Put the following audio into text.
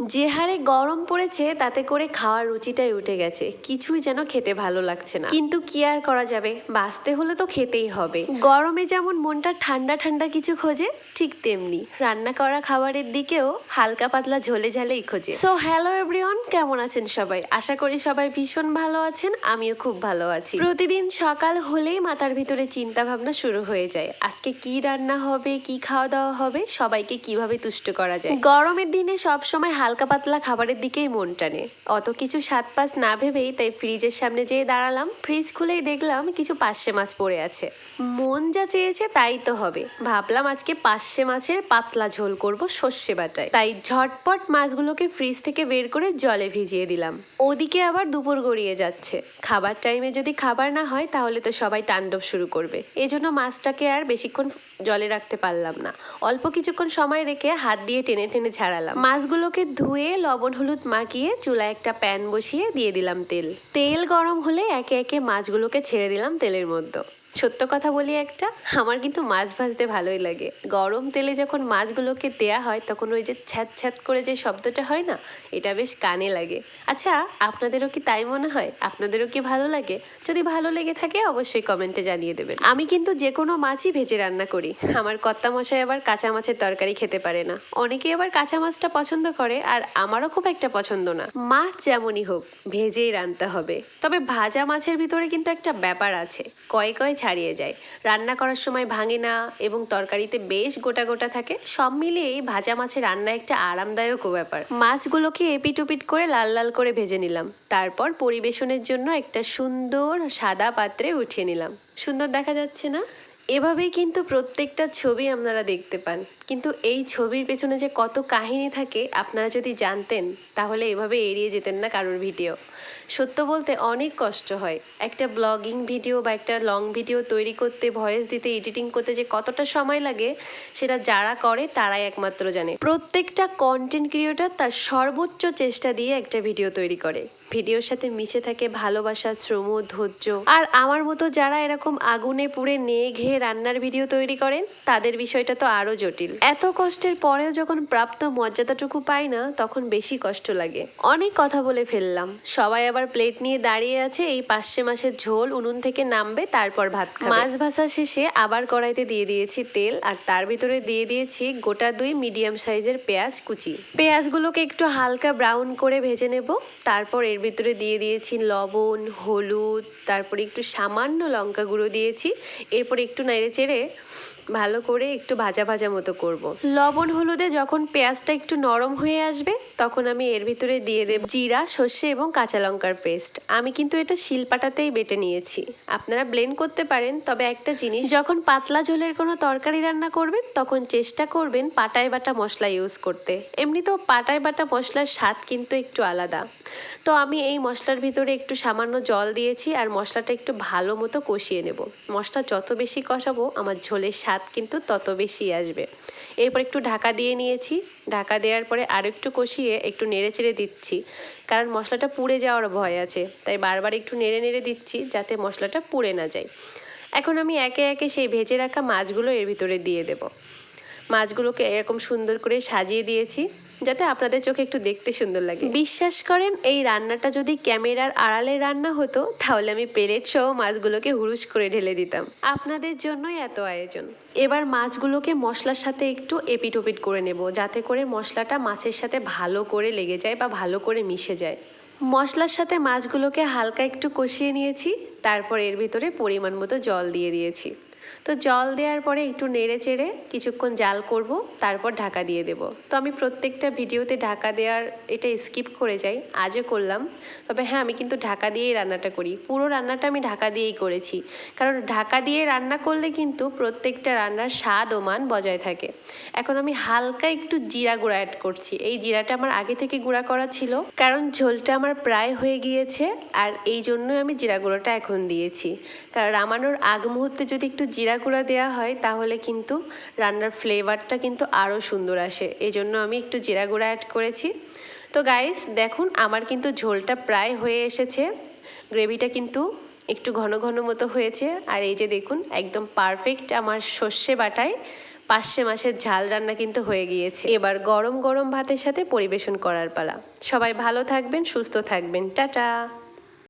যে হারে গরম পড়েছে, তাতে করে খাওয়ার রুচিটাই উঠে গেছে। কিছুই যেন খেতে ভালো লাগছে না। কিন্তু কি আর করা যাবে? বাঁচতে হলে তো খেতেই হবে। গরমে যেমন মনটা ঠান্ডা ঠান্ডা কিছু খোঁজে, ঠিক তেমনি। রান্না করা খাবারের দিকেও হালকা পাতলা ঝোলে ঝালেই খোঁজে। সো হ্যালো এভরিওয়ান কেমন আছেন সবাই? আশা করি সবাই ভীষণ ভালো আছেন, আমিও খুব ভালো আছি। প্রতিদিন সকাল হলেই মাথার ভিতরে চিন্তা ভাবনা শুরু হয়ে যায়। আজকে কি রান্না হবে, কি খাওয়া দাওয়া হবে, সবাইকে কীভাবে তুষ্ট করা যায়? গরমের দিনে সব সময় হালকা পাতলা খাবারের দিকেই মন টানে। অত কিছু সাত পাস না ভেবেই তাই ফ্রিজের সামনে যেয়ে দাঁড়ালাম। ফ্রিজ খুলেই দেখলাম কিছু পার্শে মাছ পড়ে আছে। মন যা চেয়েছে তাই তো হবে। ভাবলাম আজকে পার্শে মাছের পাতলা ঝোল করব সর্ষে বাটায়। তাই ঝটপট মাছগুলোকে ফ্রিজ থেকে বের করে জলে ভিজিয়ে দিলাম। ওদিকে আবার দুপুর গড়িয়ে যাচ্ছে। খাবার টাইমে যদি খাবার না হয় তাহলে তো সবাই তাণ্ডব শুরু করবে। এজন্য মাছটাকে আর বেশিক্ষণ জলে রাখতে পারলাম না। অল্প কিছুক্ষণ সময় রেখে হাত দিয়ে টেনে টেনে ঝাড়ালাম। মাছগুলোকে ধুয়ে লবণ হলুদ মাখিয়ে চুলায় একটা প্যান বসিয়ে দিয়ে দিলাম তেল। তেল গরম হলে একে একে মাছগুলোকে ছেড়ে দিলাম তেলের মধ্যে। সত্য কথা বলি একটা, আমার কিন্তু মাছ ভাজতে ভালোই লাগে। গরম তেলে যখন মাছগুলোকে দেয়া হয়, তখন ওই যে ছ্যাত ছ্যাত করে যে শব্দটা হয় না, এটা বেশ কানে লাগে। আচ্ছা আপনাদেরও কি তাই মনে হয়? আপনাদেরও কি ভালো লাগে? যদি ভালো লেগে থাকে, অবশ্যই কমেন্টে জানিয়ে দেবেন। আমি কিন্তু যে কোনো মাছই ভেজে রান্না করি। আমার কর্তা মশাই আবার কাঁচা মাছের তরকারি খেতে পারে না। অনেকে আবার কাঁচা মাছটা পছন্দ করে, আর আমারও খুব একটা পছন্দ না। মাছ যেমনই হোক, ভেজেই রানতে হবে। তবে ভাজা মাছের ভিতরে কিন্তু একটা ব্যাপার আছে। কয়ে কয়ে ছাড়িয়ে যায়। রান্না করার সময় ভাঙে না এবং তরকারিতে বেশ গোটা গোটা থাকে। সব মিলিয়ে ভাজা মাছের রান্না একটা আরামদায়ক ব্যাপার। মাছগুলোকে এপিট ওপিট করে লাল লাল করে ভেজে নিলাম। তারপর পরিবেশনের জন্য একটা সুন্দর সাদা পাত্রে উঠিয়ে নিলাম। সুন্দর দেখা যাচ্ছে না? এভাবেই কিন্তু প্রত্যেকটা ছবি আপনারা দেখতে পান। কিন্তু এই ছবির পেছনে যে কত কাহিনী থাকে আপনারা যদি জানতেন, তাহলে এভাবে এড়িয়ে যেতেন না কারোর ভিডিও। সত্য বলতে অনেক কষ্ট হয়। একটা ব্লগিং ভিডিও বা একটা লং ভিডিও তৈরি করতে, ভয়েস দিতে, এডিটিং করতে যে কতটা সময় লাগে, সেটা যারা করে তারাই একমাত্র জানে। প্রত্যেকটা কন্টেন্ট ক্রিয়েটর তার সর্বোচ্চ চেষ্টা দিয়ে একটা ভিডিও তৈরি করে। ভিডিওর সাথে মিশে থাকে ভালোবাসা, শ্রম, ধৈর্য। আর আমার মতো যারা এরকম আগুনে পুড়ে নিয়ে ঘেয়ে রান্নার ভিডিও তৈরি করেন, তাদের বিষয়টা তো আরও জটিল। এত কষ্টের পরেও যখন প্রাপ্ত মর্যাদাটুকু পাই না, তখন বেশি কষ্ট লাগে। অনেক কথা বলে ফেললাম। সবাই আবার প্লেট নিয়ে দাঁড়িয়ে আছে, এই পাঁচশে মাসের ঝোল উনুন থেকে নামবে, তারপর ভাত মাছ ভাসা শেষে আবার কড়াইতে দিয়ে দিয়েছি তেল, আর তার ভিতরে দিয়ে দিয়েছি গোটা দুই মিডিয়াম সাইজের পেঁয়াজ কুচি। পেঁয়াজগুলোকে একটু হালকা ব্রাউন করে ভেজে নেব, তারপর এর ভিতরে দিয়ে দিয়েছি লবণ, হলুদ, তারপরে একটু সামান্য লঙ্কা গুঁড়ো দিয়েছি। এরপর একটু নেড়ে চেড়ে ভালো করে একটু ভাজা ভাজা মতো করব। লবণ, হলুদে যখন পেঁয়াজটা একটু নরম হয়ে আসবে, তখন আমি এর ভিতরে দিয়ে দেব জিরা, সর্ষে এবং কাঁচা লঙ্কার পেস্ট। আমি কিন্তু এটা শিলপাটাতেই বেটে নিয়েছি। আপনারা ব্লেন্ড করতে পারেন, তবে একটা জিনিস, যখন পাতলা ঝোলের কোনো তরকারি রান্না করবেন, তখন চেষ্টা করবেন পাটায় বাটা মশলা ইউজ করতে। এমনিতেও পাটায় বাটা মশলার স্বাদ কিন্তু একটু আলাদা। তো আমি এই মশলার ভিতরে একটু সামান্য জল দিয়েছি আর মশলাটা একটু ভালো মতো কষিয়ে নেব। মশলা যত বেশি কষাবো, আমার ঝোলের স্বাদ কিন্তু তত বেশি আসবে। এরপর একটু ঢাকা দিয়ে নিয়েছি। ঢাকা দেওয়ার পরে আরও একটু কষিয়ে একটু নেড়ে চেড়ে দিচ্ছি। কারণ মশলাটা পুড়ে যাওয়ার ভয় আছে, তাই বারবার একটু নেড়ে নেড়ে দিচ্ছি যাতে মশলাটা পুড়ে না যায়। এখন আমি একে একে সেই ভেজে রাখা মাছগুলো এর ভিতরে দিয়ে দেব। মাছগুলোকে এরকম সুন্দর করে সাজিয়ে দিয়েছি, যাতে আপনাদের চোখে একটু দেখতে সুন্দর লাগে। বিশ্বাস করেন, এই রান্নাটা যদি ক্যামেরার আড়ালে রান্না হতো, তাহলে আমি প্লেট সহ মাছগুলোকে হুরুস করে ঢেলে দিতাম। আপনাদের জন্যই এত আয়োজন। এবার মাছগুলোকে মশলার সাথে একটু এপিট ওপিট করে নেব, যাতে করে মশলাটা মাছের সাথে ভালো করে লেগে যায় বা ভালো করে মিশে যায়। মশলার সাথে মাছগুলোকে হালকা একটু কষিয়ে নিয়েছি, তারপর এর ভিতরে পরিমাণ মতো জল দিয়ে দিয়েছি। তো জল দেওয়ার পরে একটু নেড়ে চেড়ে কিছুক্ষণ জাল করব, তারপর ঢাকা দিয়ে দেব। তো আমি প্রত্যেকটা ভিডিওতে ঢাকা দেওয়ার এটা স্কিপ করে যাই, আজও করলাম। তবে হ্যাঁ আমি কিন্তু ঢাকা দিয়েই রান্নাটা করি। পুরো রান্নাটা আমি ঢাকা দিয়েই করেছি। কারণ ঢাকা দিয়ে রান্না করলে কিন্তু প্রত্যেকটা রান্নার স্বাদ ও মান বজায় থাকে। এখন আমি হালকা একটু জিরা গুঁড়া অ্যাড করছি। এই জিরাটা আমার আগে থেকে গুঁড়া করা ছিল। কারণ ঝোলটা আমার প্রায় হয়ে গিয়েছে। আর এই জন্যই আমি জিরা গুঁড়োটা এখন দিয়েছি। কারণ রামানোর আগ মুহূর্তে যদি একটু জিরা গুঁড়া দেওয়া হয়, তাহলে কিন্তু রান্নার ফ্লেভারটা কিন্তু আরও সুন্দর আসে। এই জন্য আমি একটু জিরা গুঁড়া অ্যাড করেছি। তো গাইস দেখুন, আমার কিন্তু ঝোলটা প্রায় হয়ে এসেছে। গ্রেভিটা কিন্তু একটু ঘন ঘন মতো হয়েছে। আর এই যে দেখুন, একদম পারফেক্ট আমার সর্ষে বাটায় পার্শে মাসের ঝাল রান্না কিন্তু হয়ে গিয়েছে। এবার গরম গরম ভাতের সাথে পরিবেশন করার পালা। সবাই ভালো থাকবেন, সুস্থ থাকবেন। টাটা!